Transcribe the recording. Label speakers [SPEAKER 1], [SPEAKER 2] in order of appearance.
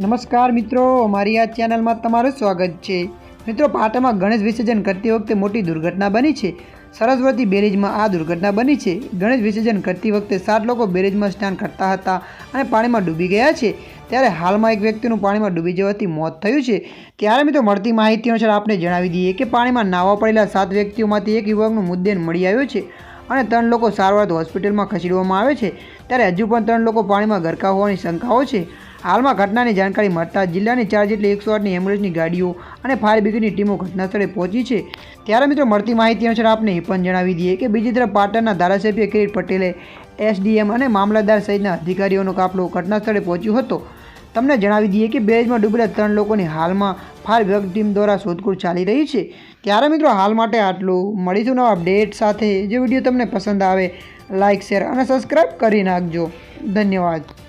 [SPEAKER 1] નમસ્કાર મિત્રો મારી આ ચેનલમાં તમારું સ્વાગત છે. મિત્રો પાટામાં ગણેશ વિસર્જન કરતી વખતે મોટી દુર્ઘટના બની છે. સરસ્વતી બેરેજમાં આ દુર્ઘટના બની છે. ગણેશ વિસર્જન કરતી વખતે સાત લોકો બેરેજમાં સ્નાન કરતા હતા અને પાણીમાં ડૂબી ગયા છે. ત્યારે હાલમાં એક વ્યક્તિનું પાણીમાં ડૂબી જવાથી મોત થયું છે. ત્યારે મિત્રો, મળતી માહિતી અનુસાર આપણે જણાવી દઈએ કે પાણીમાં નાવા પડેલા સાત વ્યક્તિઓમાંથી એક યુવકનું મુદ્દેન મળી આવ્યો છે અને ત્રણ લોકો સારવાર હોસ્પિટલમાં ખસેડવામાં આવે છે. ત્યારે હજુ પણ ત્રણ લોકો પાણીમાં ગરકા હોવાની શંકાઓ છે. હાલમાં ઘટનાની જાણકારી મળતા જિલ્લાની ચાર જેટલી એકસો આઠની એમ્બ્યુલન્સની ગાડીઓ અને ફાયર બ્રિગેડની ટીમો ઘટનાસ્થળે પહોંચી છે. ત્યારે મિત્રો, મળતી માહિતી અનુસાર આપને એ પણ જણાવી દઈએ કે બીજી તરફ પાટણના ધારાસભ્ય કિરીટ પટેલે એસડીએમ અને મામલતદાર સહિતના અધિકારીઓનો કાફલો ઘટનાસ્થળે પહોંચ્યો હતો. તમને જણાવી દઈએ કે બેરેજમાં ડૂબેલા ત્રણ લોકોની હાલમાં ફાયર વિભાગ ટીમ દ્વારા શોધખોળ ચાલી રહી છે. ત્યારે મિત્રો, હાલ માટે આટલું. મળીશું નવા અપડેટ સાથે. જે વીડિયો તમને પસંદ આવે લાઇક શેર અને સબસ્ક્રાઈબ કરી નાખજો. ધન્યવાદ.